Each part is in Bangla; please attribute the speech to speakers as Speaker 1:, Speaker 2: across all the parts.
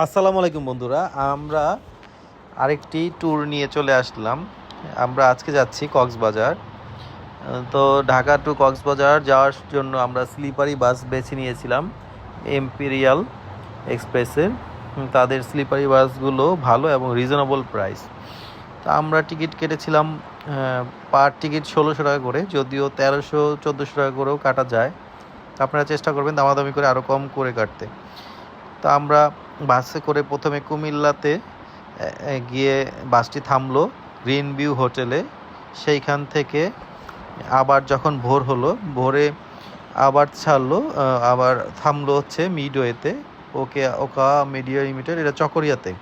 Speaker 1: আসসালামু আলাইকুম বন্ধুরা, আমরা আরেকটি ট্যুর নিয়ে চলে আসলাম। আমরা আজকে যাচ্ছি কক্সবাজার। তো ঢাকা টু কক্সবাজার যাওয়ার জন্য আমরা স্লিপারি বাস বেছে নিয়েছিলাম এম্পিরিয়াল এক্সপ্রেসের তাদের স্লিপারি বাসগুলো ভালো এবং রিজনেবল প্রাইস তো আমরা টিকিট কেটেছিলাম পার টিকিট ষোলোশো টাকা করে, যদিও তেরোশো, চোদ্দোশো টাকা করেও কাটা যায়। আপনারা চেষ্টা করবেন দামাদামি করে আরও কম করে কাটতে। তো আমরা বাসে করে প্রথমে কুমিল্লাতে গিয়ে বাসটি থামলো গ্রিন ভিউ হোটেলে। সেইখান থেকে আবার যখন ভোর হলো, ভোরে আবার ছাড়লো আবার থামলো হচ্ছে মিডওয়েতে, ওকে, ওকা মিডিয়া লিমিটেড এটা চকরিয়াতে।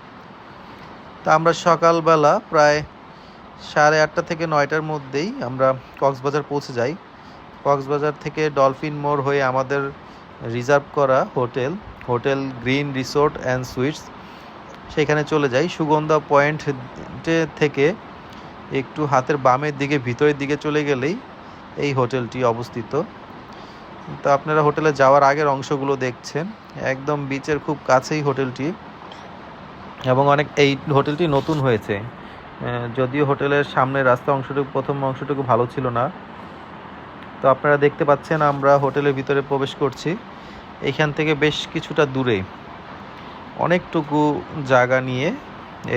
Speaker 1: তা আমরা সকালবেলা প্রায় সাড়ে আটটা থেকে নয়টার মধ্যেই আমরা কক্সবাজার পৌঁছে যাই। কক্সবাজার থেকে ডলফিন মোড় হয়ে আমাদের রিজার্ভ করা hotel. Hotel, green resort and suites. সেখানে চলে যাই। সুগন্ধা পয়েন্ট থেকে একটু হাতের বামের দিকে, ভিতরের দিকে চলে গেলেই এই হোটেলটি অবস্থিত। তো আপনারা হোটেলে যাওয়ার আগের অংশগুলো দেখছেন। একদম বিচের খুব কাছেই হোটেলটি এবং অনেক, এই হোটেলটি নতুন হয়েছে। যদিও হোটেলের সামনের রাস্তা অংশটুকু, প্রথম অংশটুকু ভালো ছিল না। তো আপনারা দেখতে পাচ্ছেন আমরা হোটেলের ভিতরে প্রবেশ করছি। এইখান থেকে বেশ কিছুটা দূরে। অনেকটুকু জায়গা নিয়ে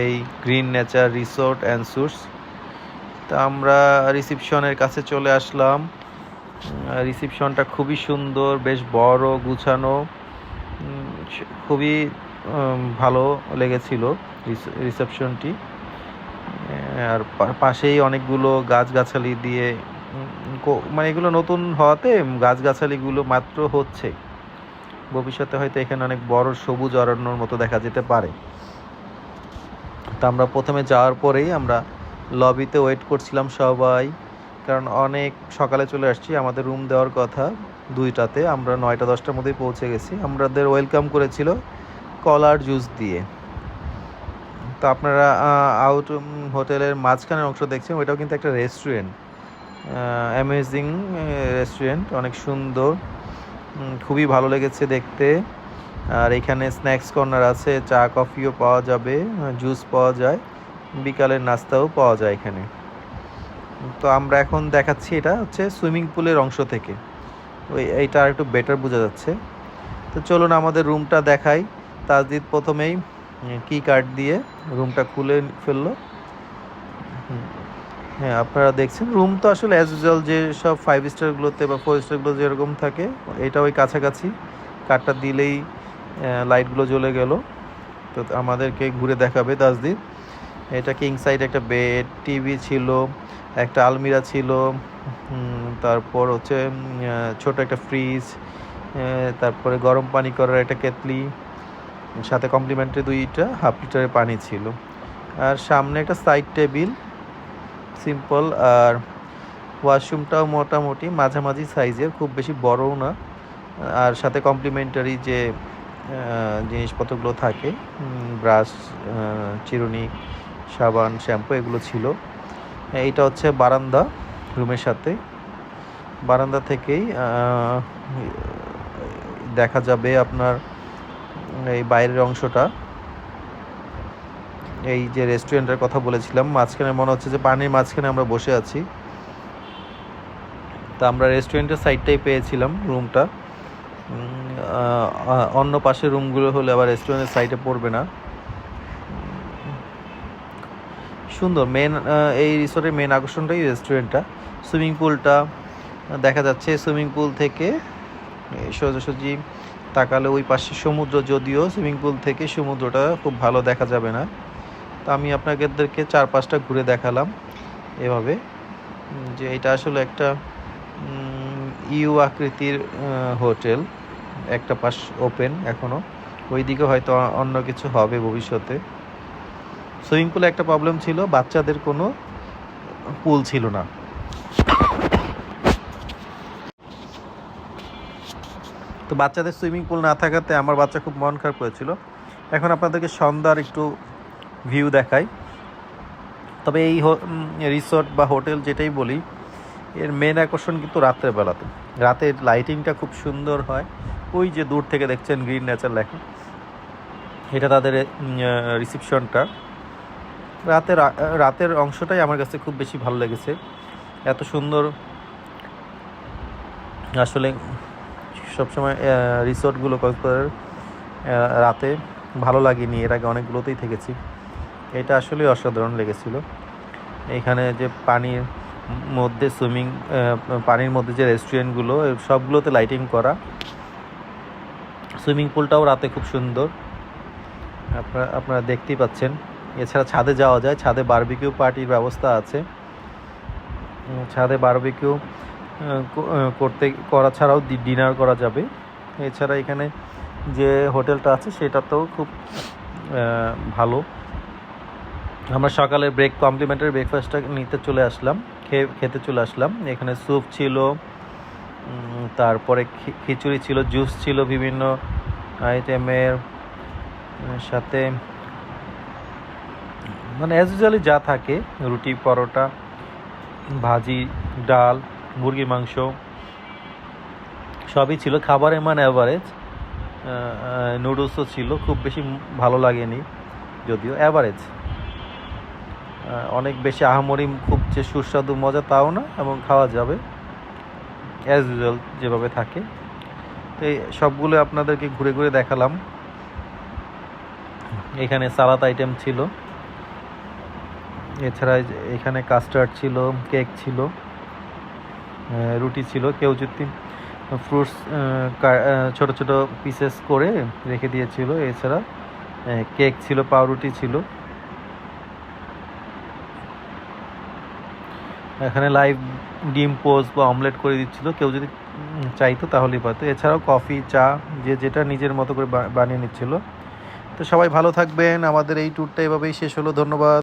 Speaker 1: এই green nature resort and suites তা আমরা রিসিপশনের কাছে চলে আসলাম। রিসিপশনটা খুবই সুন্দর, বেশ বড়, গুছানো। খুবই ভালো লেগেছিল রিসেপশনটি। আর পাশেই অনেকগুলো গাছগাছালি দিয়ে মানে এগুলো নতুন হওয়াতে গাছগাছালিগুলো মাত্র হচ্ছে। ভবিষ্যতে হয়তো এখানে অনেক বড় সবুজ অরণ্যর মতো দেখা যেতে পারে। তা আমরা প্রথমে যাওয়ার পরেই আমরা লবিতে ওয়েট করছিলাম সবাই, কারণ অনেক সকালে চলে আসছি, আমাদের রুম দেওয়ার কথা দুইটাতে, আমরা নয়টা, দশটার মধ্যেই পৌঁছে গেছি। আমাদের ওয়েলকাম করেছিল কলার জুস দিয়ে। তো আপনারা আউট হোটেলের মাঝখানের অংশ দেখছেন, ওইটাও কিন্তু একটা রেস্টুরেন্ট অ্যামেজিং রেস্টুরেন্ট অনেক সুন্দর। খুবই ভালো লেগেছে দেখতে। আর এখানে স্ন্যাক্স কর্নার আছে, চা, কফিও পাওয়া যাবে জুস পাওয়া যায়, বিকালের নাস্তাও পাওয়া যায় এখানে। তো আমরা এখন দেখাচ্ছি এটা হচ্ছে সুইমিং পুলের অংশ থেকে। ওই এইটা আর একটু বেটার বোঝা যাচ্ছে। তো চলুন আমাদের রুমটা দেখাই। তাজদিদ প্রথমেই কি কার্ড দিয়ে রুমটা খুলে ফেলল। হ্যাঁ আপনারা দেখছেন। রুম তো আসলে অ্যাজ ইউজুয়াল যে সব ফাইভ স্টারগুলোতে বা ফোর স্টারগুলো যেরকম থাকে এটা ওই কাছাকাছি। কাঠটা দিলেই লাইটগুলো জ্বলে গেল। তো আমাদেরকে ঘুরে দেখাবে তাজদিদ এটা কিং সাইড একটা বেড টিভি ছিল, একটা আলমিরা ছিল তারপর হচ্ছে ছোট একটা ফ্রিজ তারপরে গরম পানি করার একটা কেতলি সাথে কমপ্লিমেন্টারি দুইটা হাফ লিটারের পানি ছিল। আর সামনে একটা সাইড টেবিল সিম্পল, আর ওয়াশরুমটাও মোটামুটি মাঝামাঝি সাইজের, খুব বেশি বড়ও না। আর সাথে কমপ্লিমেন্টারি যে জিনিসপত্রগুলো থাকে ব্রাশ চিরুনি, সাবান, শ্যাম্পু, এগুলো ছিল। এইটা হচ্ছে বারান্দা রুমের সাথে। বারান্দা থেকেই দেখা যাবে আপনার এই বাইরের অংশটা। এই যে রেস্টুরেন্টের কথা বলেছিলাম, মাঝখানে মনে হচ্ছে যে পানির মাঝখানে আমরা বসে আছি। তা আমরা রেস্টুরেন্টের সাইডটাই পেয়েছিলাম রুমটা অন্য পাশের রুমগুলো হলে আবার রেস্টুরেন্টের সাইডে পড়বে না। সুন্দর মেন এই রিসোর্টের মেন আকর্ষণটাই রেস্টুরেন্টটা সুইমিং পুলটা দেখা যাচ্ছে সুইমিং পুল থেকে সোজাসুজি তাকালে ওই পাশে সমুদ্র, যদিও সুইমিং পুল থেকে সমুদ্রটা খুব ভালো দেখা যাবে না। তো আমি আপনাদেরকে চার পাঁচটা ঘুরে দেখালাম এভাবে যে এটা আসলে একটা ইউ আকৃতির হোটেল, একটা পাশ ওপেন এখনও। ওইদিকে হয়তো অন্য কিছু হবে ভবিষ্যতে। সুইমিং পুলে একটা প্রবলেম ছিল, বাচ্চাদের কোনো পুল ছিল না। তো বাচ্চাদের সুইমিং পুল না থাকাতে আমার বাচ্চা খুব মন খারাপ করেছিল। এখন আপনাদেরকে সন্ধ্যার একটু ভিউ দেখায়। তবে এই রিসোর্ট বা হোটেল যেটাই বলি এর মেন আকর্ষণ কিন্তু রাত্রের বেলাতে। রাতের লাইটিংটা খুব সুন্দর হয়। ওই যে দূর থেকে দেখছেন গ্রিন নেচার লেখা এটা তাদের রিসিপশনটা রাতের রাতের অংশটাই আমার কাছে খুব বেশি ভালো লেগেছে। এত সুন্দর আসলে সবসময় রিসোর্টগুলো কক্সবাজারের আহ, রাতে ভালো লাগেনি। এর আগে অনেকগুলোতেই থেকেছি। এটা আসলে অসাধারণ লেগেছিল। এখানে যে পানির মধ্যে সুইমিং পানির মধ্যে যে রেস্টুরেন্টগুলো সবগুলোতে লাইটিং করা। সুইমিং পুলটাও রাতে খুব সুন্দর। আপনারা আপনারা দেখতেই পাচ্ছেন। এছাড়া ছাদে যাওয়া যায়। ছাদে বারবিকিউ পার্টির ব্যবস্থা আছে। ছাদে বারবিকিউ করতে, করা ছাড়াও ডিনার করা যাবে। এছাড়া এখানে যে হোটেলটা আছে, সেটাতেও খুব ভালো। আমরা সকালে ব্রেক কমপ্লিমেন্টারি ব্রেকফাস্টটা নিতে চলে আসলাম, খেয়ে, খেতে চলে আসলাম। এখানে স্যুপ ছিল তারপরে খিচুড়ি ছিল জুস ছিল বিভিন্ন আইটেমের সাথে মানে অ্যাজ ইউজুয়ালি যা থাকে, রুটি, পরোটা, ভাজি, ডাল, মুরগির মাংস, সবই ছিল। খাবারের মান অ্যাভারেজ নুডলসও ছিল, খুব বেশি ভালো লাগেনি, যদিও অ্যাভারেজ অনেক বেশি আহামরি খুব যে সুস্বাদু মজা তাও না, এবং খাওয়া যাবে অ্যাজ ইউজুয়াল যেভাবে থাকে। তো এই সবগুলো আপনাদেরকে ঘুরে ঘুরে দেখালাম। এখানে সালাদ আইটেম ছিল। এছাড়া এখানে কাস্টার্ড ছিল কেক ছিল রুটি ছিল, কেউ যদি ফ্রুটস ছোট ছোট পিসেস করে রেখে দিয়েছিল। এছাড়া কেক ছিল, পাউরুটি ছিল। এখানে লাইভ ডিম পোজ বা অমলেট করে দিচ্ছিল। কেউ যদি চাইতো তাহলেই পাতো এছাড়াও কফি চা, যে যেটা নিজের মতো করে বানিয়ে নিচ্ছিল। তো সবাই ভালো থাকবেন। আমাদের এই ট্যুরটা এভাবেই শেষ হলো। ধন্যবাদ।